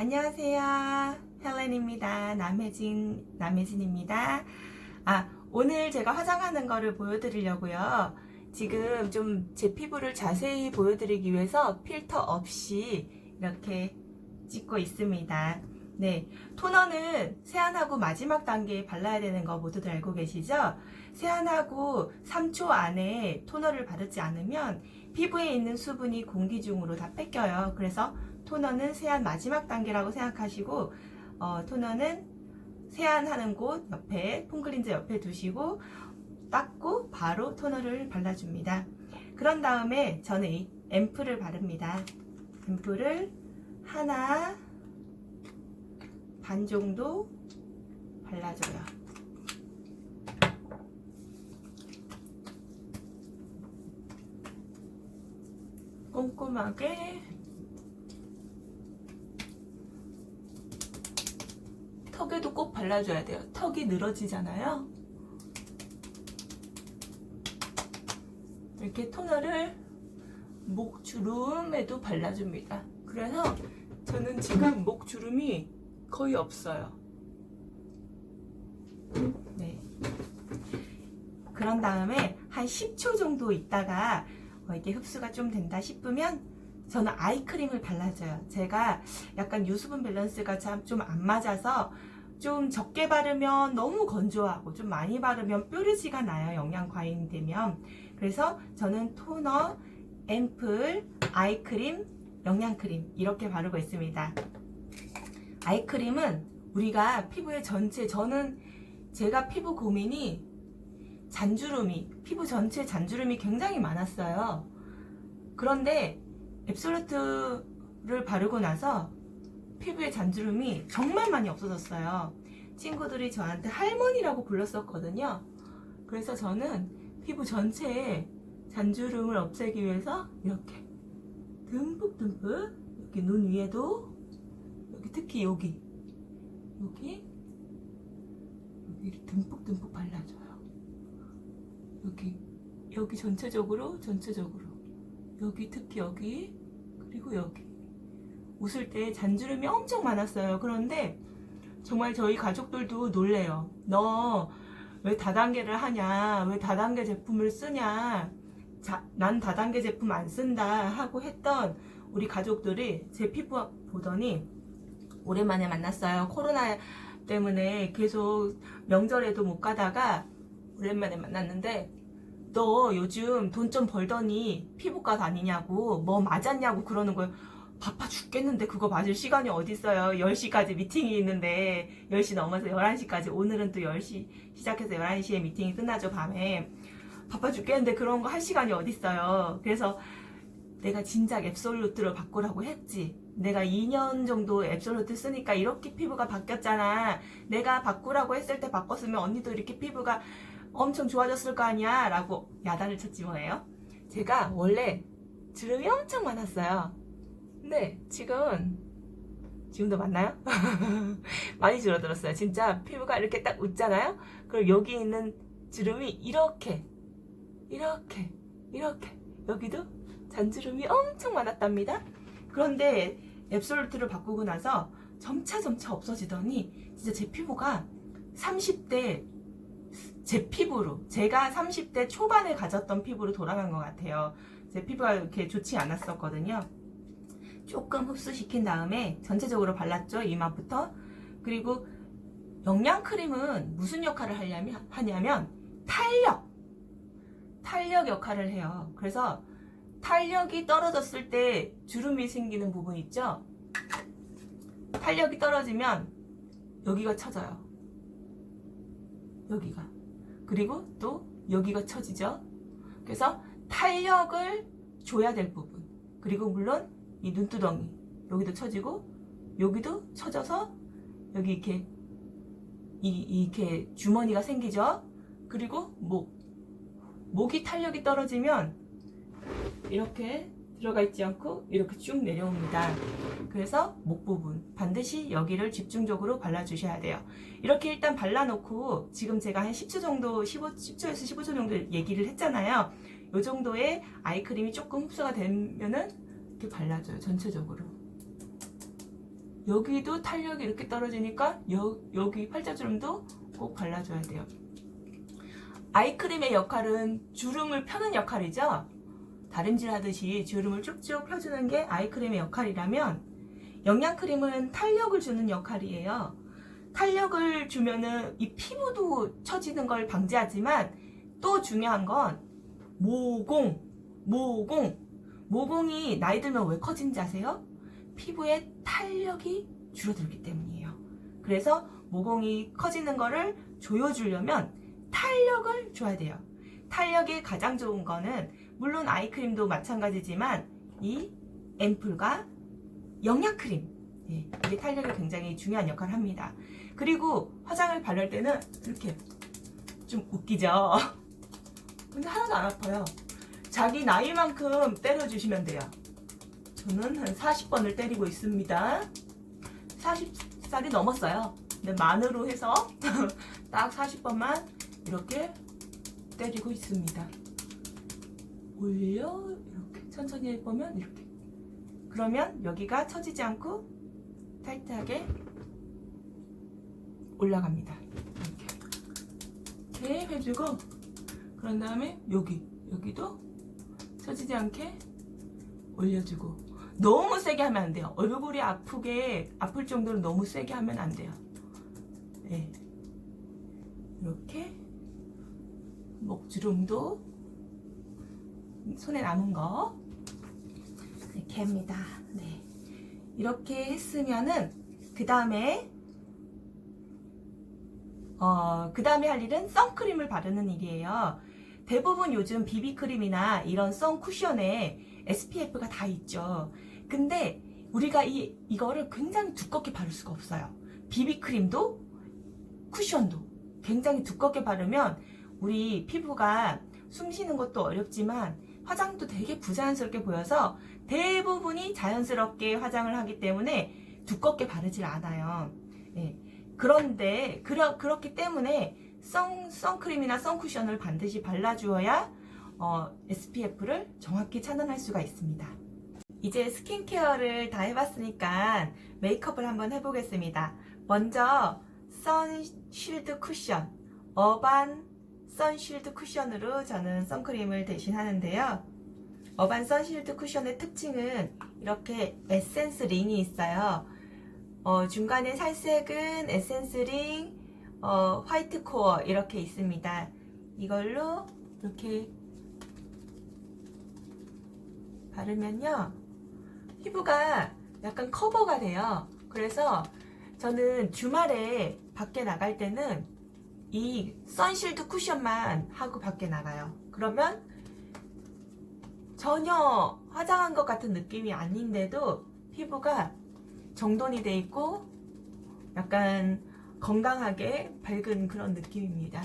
안녕하세요. 헬렌입니다. 남혜진, 남혜진입니다. 아, 오늘 제가 화장하는 거를 보여드리려고요. 지금 좀 제 피부를 자세히 보여드리기 위해서 필터 없이 이렇게 찍고 있습니다. 네. 토너는 세안하고 마지막 단계에 발라야 되는 거 모두들 알고 계시죠? 세안하고 3초 안에 토너를 바르지 않으면 피부에 있는 수분이 공기 중으로 다 뺏겨요. 그래서 토너는 세안 마지막 단계라고 생각하시고 어, 토너는 세안하는 곳 옆에 폼클린저 옆에 두시고 닦고 바로 토너를 발라줍니다. 그런 다음에 저는 이 앰플을 바릅니다. 앰플을 하나 반 정도 발라줘요. 꼼꼼하게 턱에도 꼭 발라줘야 돼요. 턱이 늘어지잖아요. 이렇게 토너를 목 주름에도 발라줍니다. 그래서 저는 지금 목 주름이 거의 없어요. 네. 그런 다음에 한 10초 정도 있다가 어, 이게 흡수가 좀 된다 싶으면 저는 아이크림을 발라줘요. 제가 약간 유수분 밸런스가 참 좀 안 맞아서 좀 적게 바르면 너무 건조하고 좀 많이 바르면 뾰루지가 나요. 영양 과잉 되면. 그래서 저는 토너, 앰플, 아이크림, 영양크림 이렇게 바르고 있습니다. 아이크림은 우리가 피부의 전체 저는 제가 피부 고민이 잔주름이 피부 전체 잔주름이 굉장히 많았어요. 그런데 앱솔루트를 바르고 나서 피부의 잔주름이 정말 많이 없어졌어요. 친구들이 저한테 할머니라고 불렀었거든요. 그래서 저는 피부 전체에 잔주름을 없애기 위해서 이렇게 듬뿍듬뿍 이렇게 눈 위에도 여기 특히 여기 여기 여기를 듬뿍듬뿍 발라줘요. 여기 여기 전체적으로 전체적으로 여기 특히 여기 그리고 여기 웃을 때 잔주름이 엄청 많았어요. 그런데 정말 저희 가족들도 놀래요. 너 왜 다단계를 하냐? 왜 다단계 제품을 쓰냐? 자, 난 다단계 제품 안 쓴다 하고 했던 우리 가족들이 제 피부 보더니 오랜만에 만났어요. 코로나 때문에 계속 명절에도 못 가다가 오랜만에 만났는데 너 요즘 돈 좀 벌더니 피부과 다니냐고 뭐 맞았냐고 그러는 거예요. 바빠 죽겠는데 그거 맞을 시간이 어딨어요. 10시까지 미팅이 있는데 10시 넘어서 11시까지 오늘은 또 10시 시작해서 11시에 미팅이 끝나죠 밤에 바빠 죽겠는데 그런 거 할 시간이 어딨어요. 그래서 내가 진작 앱솔루트를 바꾸라고 했지. 내가 2년 정도 앱솔루트 쓰니까 이렇게 피부가 바뀌었잖아. 내가 바꾸라고 했을 때 바꿨으면 언니도 이렇게 피부가 엄청 좋아졌을 거 아니야. 라고 야단을 쳤지 뭐예요. 제가 원래 주름이 엄청 많았어요. 근데 지금 지금도 맞나요? 많이 줄어들었어요. 진짜 피부가 이렇게 딱 웃잖아요. 그리고 여기 있는 주름이 이렇게 이렇게 이렇게 여기도 잔주름이 엄청 많았답니다. 그런데 앱솔루트를 바꾸고 나서 점차 점차 없어지더니 진짜 제 피부가 30대 제 피부로 제가 30대 초반에 가졌던 피부로 돌아간 것 같아요. 제 피부가 이렇게 좋지 않았었거든요. 조금 흡수시킨 다음에 전체적으로 발랐죠 이마부터. 그리고 영양 크림은 무슨 역할을 하냐면, 탄력. 탄력 역할을 해요. 그래서 탄력이 떨어졌을 때 주름이 생기는 부분 있죠? 탄력이 떨어지면 여기가 처져요. 여기가. 그리고 또 여기가 처지죠? 그래서 탄력을 줘야 될 부분. 그리고 물론 이 눈두덩이 여기도 처지고 여기도 처져서 여기 이렇게 이, 이렇게 주머니가 생기죠. 그리고 목 목이 탄력이 떨어지면 이렇게 들어가 있지 않고 이렇게 쭉 내려옵니다. 그래서 목 부분 반드시 여기를 집중적으로 발라주셔야 돼요. 이렇게 일단 발라놓고 지금 제가 한 10초 정도 15, 10초에서 15초 정도 얘기를 했잖아요. 이 정도의 아이크림이 조금 흡수가 되면은 이렇게 발라줘요 전체적으로 여기도 탄력이 이렇게 떨어지니까 여, 여기 팔자주름도 꼭 발라줘야 돼요. 아이크림의 역할은 주름을 펴는 역할이죠. 다림질 하듯이 주름을 쭉쭉 펴주는 게 아이크림의 역할이라면 영양크림은 탄력을 주는 역할이에요. 탄력을 주면은 이 피부도 처지는 걸 방지하지만 또 중요한 건 모공, 모공. 모공이 나이 들면 왜 커진지 아세요? 피부의 탄력이 줄어들기 때문이에요. 그래서 모공이 커지는 거를 조여주려면 탄력을 줘야 돼요. 탄력이 가장 좋은 거는 물론 아이크림도 마찬가지지만 이 앰플과 영양크림 예, 이게 탄력이 굉장히 중요한 역할을 합니다. 그리고 화장을 바를 때는 이렇게 좀 웃기죠. 근데 하나도 안 아파요. 자기 나이만큼 때려주시면 돼요. 저는 한 40번을 때리고 있습니다. 40살이 넘었어요. 근데 만으로 해서 딱 40번만 이렇게 때리고 있습니다. 올려 이렇게 천천히 해보면 이렇게 그러면 여기가 처지지 않고 타이트하게 올라갑니다. 이렇게 이렇게 해주고 그런 다음에 여기 여기도 처지지 않게 올려주고 너무 세게 하면 안 돼요. 얼굴이 아프게 아플 정도로 너무 세게 하면 안 돼요. 네. 이렇게 목주름도 손에 남은 거 이렇게 합니다. 네. 이렇게 했으면은 그 다음에 어, 그 다음에 할 일은 선크림을 바르는 일이에요. 대부분 요즘 비비크림이나 이런 선 쿠션에 SPF가 다 있죠. 근데 우리가 이, 이거를 굉장히 두껍게 바를 수가 없어요. 비비크림도 쿠션도 굉장히 두껍게 바르면 우리 피부가 숨 쉬는 것도 어렵지만 화장도 되게 부자연스럽게 보여서 대부분이 자연스럽게 화장을 하기 때문에 두껍게 바르질 않아요. 예. 그런데 그러, 그렇기 때문에 선, 선크림이나 선쿠션을 반드시 발라주어야 어, SPF를 정확히 차단할 수가 있습니다. 이제 스킨케어를 다 해봤으니까 메이크업을 한번 해보겠습니다. 먼저 선쉴드 쿠션, 어반 선쉴드 쿠션으로 저는 선크림을 대신하는데요. 어반 선쉴드 쿠션의 특징은 이렇게 에센스 링이 있어요. 어, 중간에 살색은 에센스 링, 어, 화이트 코어 이렇게 있습니다. 이걸로 이렇게 바르면요. 피부가 약간 커버가 돼요. 그래서 저는 주말에 밖에 나갈 때는 이 선실드 쿠션만 하고 밖에 나가요. 그러면 전혀 화장한 것 같은 느낌이 아닌데도 피부가 정돈이 돼 있고 약간 건강하게 밝은 그런 느낌입니다.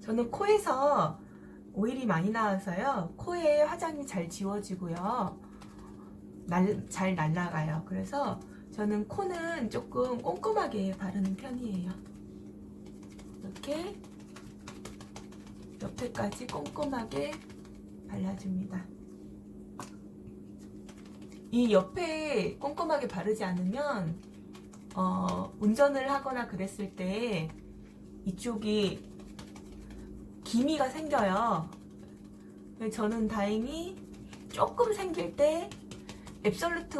저는 코에서 오일이 많이 나와서요. 코에 화장이 잘 지워지고요. 날, 잘 날아가요. 그래서 저는 코는 조금 꼼꼼하게 바르는 편이에요. 이렇게 옆에까지 꼼꼼하게 발라줍니다. 이 옆에 꼼꼼하게 바르지 않으면 어, 운전을 하거나 그랬을 때 이쪽이 기미가 생겨요. 저는 다행히 조금 생길 때 앱솔루트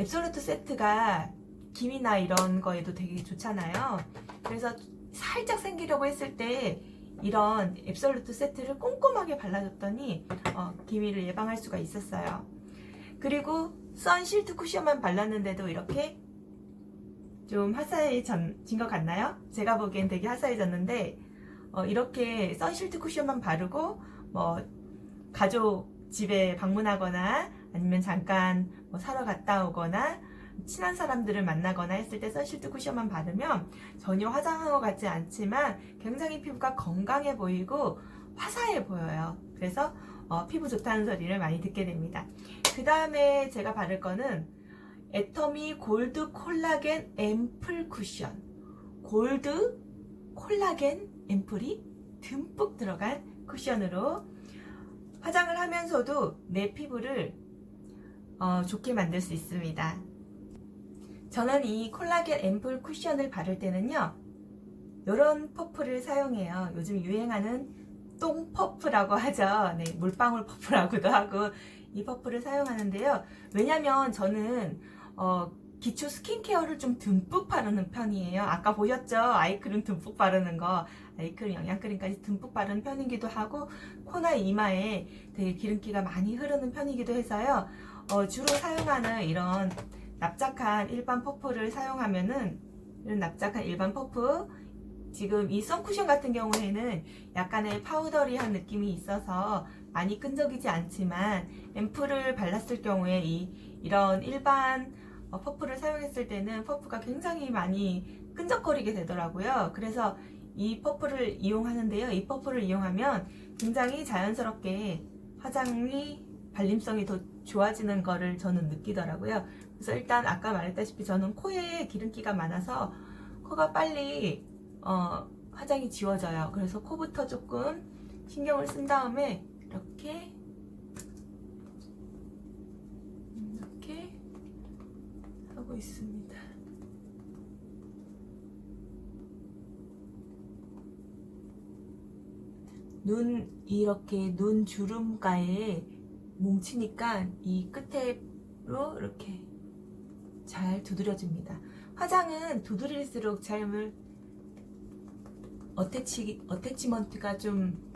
앱솔루트 세트가 기미나 이런 거에도 되게 좋잖아요. 그래서 살짝 생기려고 했을 때 이런 앱솔루트 세트를 꼼꼼하게 발라줬더니 어, 기미를 예방할 수가 있었어요. 그리고 선 실트 쿠션만 발랐는데도 이렇게 좀 화사해진 것 같나요? 제가 보기엔 되게 화사해졌는데 어, 이렇게 선실트 쿠션만 바르고 뭐 가족 집에 방문하거나 아니면 잠깐 뭐 사러 갔다 오거나 친한 사람들을 만나거나 했을 때 선실트 쿠션만 바르면 전혀 화장한 것 같지 않지만 굉장히 피부가 건강해 보이고 화사해 보여요. 그래서 어, 피부 좋다는 소리를 많이 듣게 됩니다. 그 다음에 제가 바를 거는 애터미 골드 콜라겐 앰플 쿠션. 골드 콜라겐 앰플이 듬뿍 들어간 쿠션으로 화장을 하면서도 내 피부를 어, 좋게 만들 수 있습니다. 저는 이 콜라겐 앰플 쿠션을 바를 때는요, 이런 퍼프를 사용해요. 요즘 유행하는 똥 퍼프라고 하죠. 네, 물방울 퍼프라고도 하고 이 퍼프를 사용하는데요. 왜냐면 저는 어, 기초 스킨케어를 좀 듬뿍 바르는 편이에요. 아까 보셨죠? 아이크림 듬뿍 바르는 거. 아이크림, 영양크림까지 듬뿍 바르는 편이기도 하고 코나 이마에 되게 기름기가 많이 흐르는 편이기도 해서요. 어, 주로 사용하는 이런 납작한 일반 퍼프를 사용하면은 이런 납작한 일반 퍼프 지금 이 선쿠션 같은 경우에는 약간의 파우더리한 느낌이 있어서 많이 끈적이지 않지만 앰플을 발랐을 경우에 이 이런 일반 어, 퍼프를 사용했을 때는 퍼프가 굉장히 많이 끈적거리게 되더라고요. 그래서 이 퍼프를 이용하는데요. 이 퍼프를 이용하면 굉장히 자연스럽게 화장이 발림성이 더 좋아지는 거를 저는 느끼더라고요. 그래서 일단 아까 말했다시피 저는 코에 기름기가 많아서 코가 빨리 어, 화장이 지워져요. 그래서 코부터 조금 신경을 쓴 다음에 이렇게 이렇게 하고 있습니다. 눈 이렇게 눈 주름가에 뭉치니까 이 끝에로 이렇게 잘 두드려줍니다. 화장은 두드릴수록 잘 어태치 어태치먼트가 좀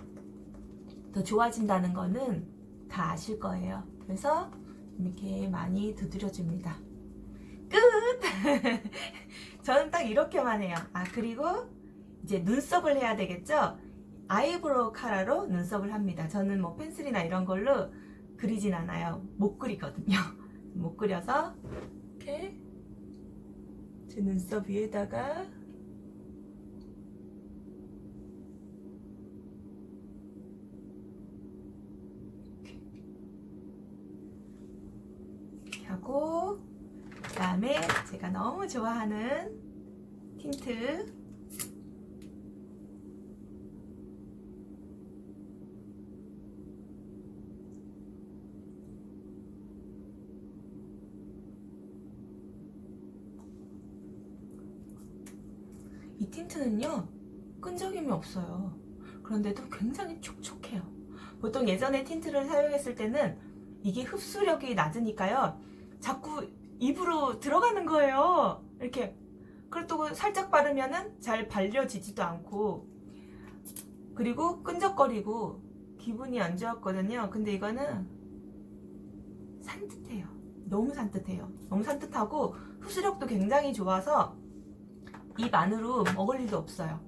더 좋아진다는 거는 다 아실 거예요. 그래서 이렇게 많이 두드려줍니다. 끝! 저는 딱 이렇게만 해요. 아, 그리고 이제 눈썹을 해야 되겠죠? 아이브로우 카라로 눈썹을 합니다. 저는 뭐 펜슬이나 이런 걸로 그리진 않아요. 못 그리거든요. 못 그려서 이렇게 제 눈썹 위에다가 이렇게 하고 그 다음에 제가 너무 좋아하는 틴트 틴트는요 끈적임이 없어요. 그런데도 굉장히 촉촉해요. 보통 예전에 틴트를 사용했을 때는 이게 흡수력이 낮으니까요 자꾸 입으로 들어가는 거예요. 이렇게. 그렇다고 살짝 바르면은 잘 발려지지도 않고 그리고 끈적거리고 기분이 안 좋았거든요. 근데 이거는 산뜻해요. 너무 산뜻해요. 너무 산뜻하고 흡수력도 굉장히 좋아서 입 안으로 먹을 일도 없어요.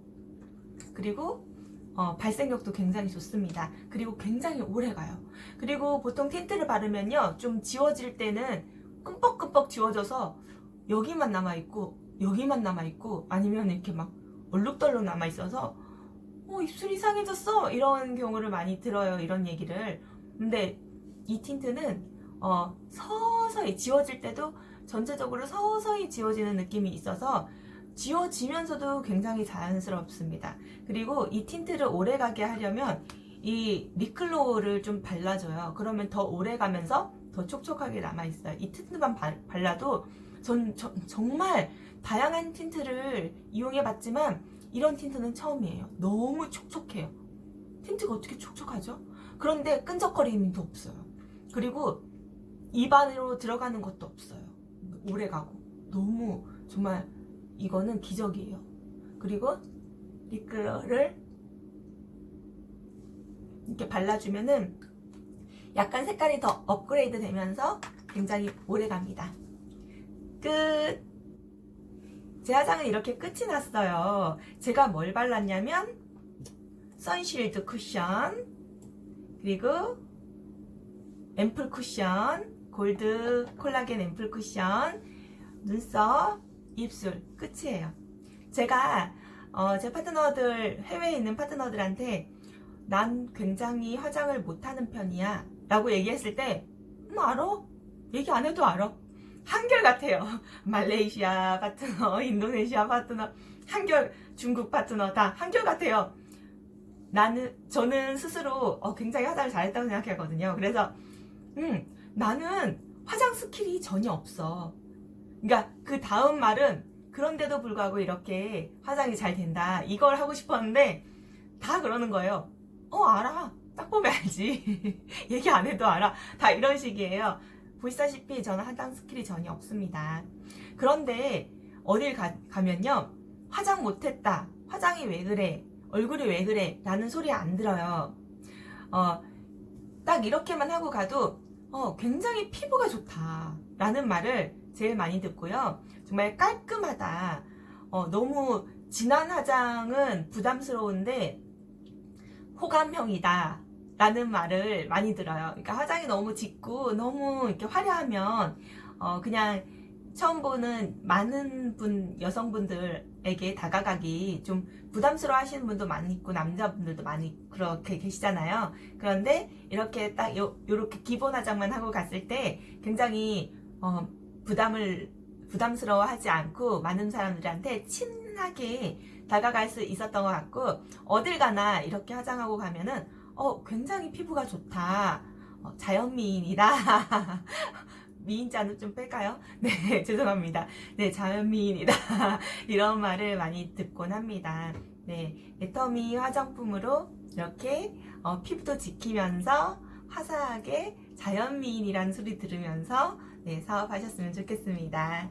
그리고 어, 발생력도 굉장히 좋습니다. 그리고 굉장히 오래 가요. 그리고 보통 틴트를 바르면요. 좀 지워질 때는 끔뻑끔뻑 지워져서 여기만 남아있고 여기만 남아있고 아니면 이렇게 막 얼룩덜룩 남아있어서 어, 입술이 이상해졌어 이런 경우를 많이 들어요. 이런 얘기를. 근데 이 틴트는 어, 서서히 지워질 때도 전체적으로 서서히 지워지는 느낌이 있어서 지워지면서도 굉장히 자연스럽습니다. 그리고 이 틴트를 오래가게 하려면 이 리클로를 좀 발라줘요. 그러면 더 오래가면서 더 촉촉하게 남아있어요. 이 틴트만 발, 발라도 전 저, 정말 다양한 틴트를 이용해봤지만 이런 틴트는 처음이에요. 너무 촉촉해요. 틴트가 어떻게 촉촉하죠? 그런데 끈적거림도 없어요. 그리고 입 안으로 들어가는 것도 없어요. 오래가고 너무 정말 이거는 기적이에요. 그리고 리클러를 이렇게 발라주면은 약간 색깔이 더 업그레이드 되면서 굉장히 오래 갑니다. 끝! 제 화장은 이렇게 끝이 났어요. 제가 뭘 발랐냐면 선실드 쿠션 그리고 앰플 쿠션 골드 콜라겐 앰플 쿠션 눈썹 입술 끝이에요. 제가 어, 제 파트너들 해외에 있는 파트너들한테 난 굉장히 화장을 못하는 편이야 라고 얘기했을 때 음, 알아? 얘기 안 해도 알아. 한결 같아요. 말레이시아 파트너, 인도네시아 파트너, 한결 중국 파트너 다 한결 같아요. 나는 저는 스스로 어, 굉장히 화장을 잘했다고 생각하거든요. 그래서 음 나는 화장 스킬이 전혀 없어. 그러니까 그 다음 말은 그런데도 불구하고 이렇게 화장이 잘 된다. 이걸 하고 싶었는데 다 그러는 거예요. 어 알아. 딱 보면 알지. 얘기 안 해도 알아. 다 이런 식이에요. 보시다시피 저는 화장 스킬이 전혀 없습니다. 그런데 어딜 가, 가면요. 화장 못했다. 화장이 왜 그래? 얼굴이 왜 그래? 라는 소리 안 들어요. 어, 딱 이렇게만 하고 가도 어, 굉장히 피부가 좋다. 라는 말을 제일 많이 듣고요. 정말 깔끔하다. 어, 너무 진한 화장은 부담스러운데 호감형이다. 라는 말을 많이 들어요. 그러니까 화장이 너무 짙고 너무 이렇게 화려하면 어, 그냥 처음 보는 많은 분, 여성분들에게 다가가기 좀 부담스러워 하시는 분도 많이 있고, 남자분들도 많이 그렇게 계시잖아요. 그런데 이렇게 딱 요, 요렇게 기본 화장만 하고 갔을 때 굉장히, 어, 부담을, 부담스러워 하지 않고 많은 사람들한테 친하게 다가갈 수 있었던 것 같고, 어딜 가나 이렇게 화장하고 가면은, 어, 굉장히 피부가 좋다. 어, 자연 미인이다. 미인자는 좀 뺄까요? 네, 죄송합니다. 네, 자연 미인이다. 이런 말을 많이 듣곤 합니다. 네, 애터미 화장품으로 이렇게 어, 피부도 지키면서 화사하게 자연 미인이라는 소리 들으면서 네, 사업하셨으면 좋겠습니다.